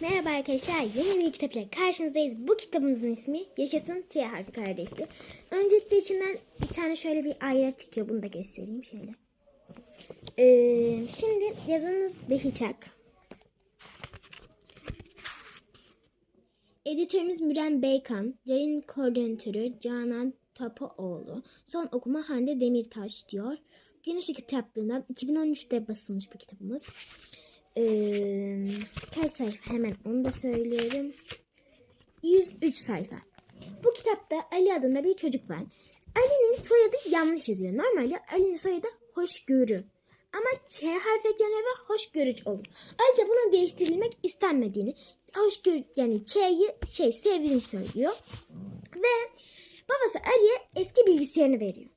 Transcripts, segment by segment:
Merhaba arkadaşlar, yeni bir kitap ile karşınızdayız. Bu kitabımızın ismi Yaşasın T harfi kardeşli. Öncelikle içinden bir tane şöyle bir ayra çıkıyor. Bunu da göstereyim şöyle. Ee, şimdi yazınız Behiçak. Editörümüz Müren Beykan, yayın koordinatörü Canan Tapaoğlu, son okuma Hande Demirtaş diyor. Gün Işık kitaplığından 2013'te basılmış bu kitabımız. Ee, kaç sayfa hemen onu da söylüyorum. 103 sayfa. Bu kitapta Ali adında bir çocuk var. Ali'nin soyadı yanlış yazıyor. Normalde Ali'nin soyadı hoşgörü. Ama Ç harfi ekleniyor ve hoşgörüç olur. De buna değiştirilmek istenmediğini, hoşgörü yani Ç'yi şey sevdiğini söylüyor. Ve babası Ali'ye eski bilgisayarını veriyor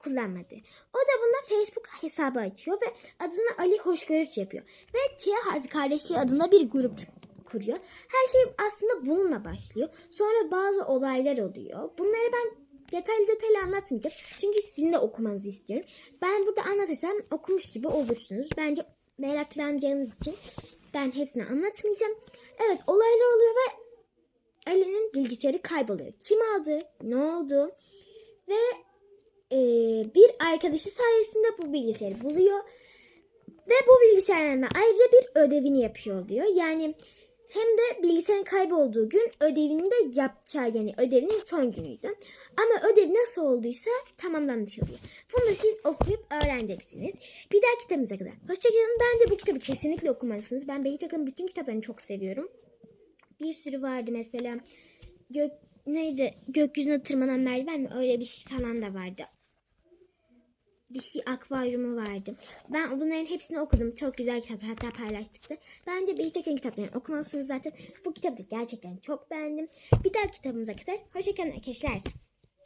kullanmadı. O da bunda Facebook hesabı açıyor ve adını Ali Hoşgörüç yapıyor. Ve Ç harfi kardeşliği adında bir grup kuruyor. Her şey aslında bununla başlıyor. Sonra bazı olaylar oluyor. Bunları ben detaylı detaylı anlatmayacağım. Çünkü sizin de okumanızı istiyorum. Ben burada anlatırsam okumuş gibi olursunuz. Bence meraklanacağınız için ben hepsini anlatmayacağım. Evet olaylar oluyor ve Ali'nin bilgisayarı kayboluyor. Kim aldı? Ne oldu? Ve e, bir arkadaşı sayesinde bu bilgisayarı buluyor. Ve bu bilgisayardan da ayrıca bir ödevini yapıyor oluyor. Yani hem de bilgisayarın kaybolduğu gün ödevini de yapacağı yani ödevinin son günüydü. Ama ödev nasıl olduysa tamamlanmış oluyor. Bunu da siz okuyup öğreneceksiniz. Bir daha kitabımıza kadar. Hoşçakalın. Bence bu kitabı kesinlikle okumalısınız. Ben Beyit Akın'ın bütün kitaplarını çok seviyorum. Bir sürü vardı mesela. Gök, neydi? Gökyüzüne tırmanan merdiven mi? Öyle bir şey falan da vardı bir şey akvaryumu vardı. Ben bunların hepsini okudum. Çok güzel kitaplar hatta paylaştık da. Bence Beytekin kitaplarını okumalısınız zaten. Bu kitabı gerçekten çok beğendim. Bir daha kitabımıza kadar. Hoşçakalın arkadaşlar.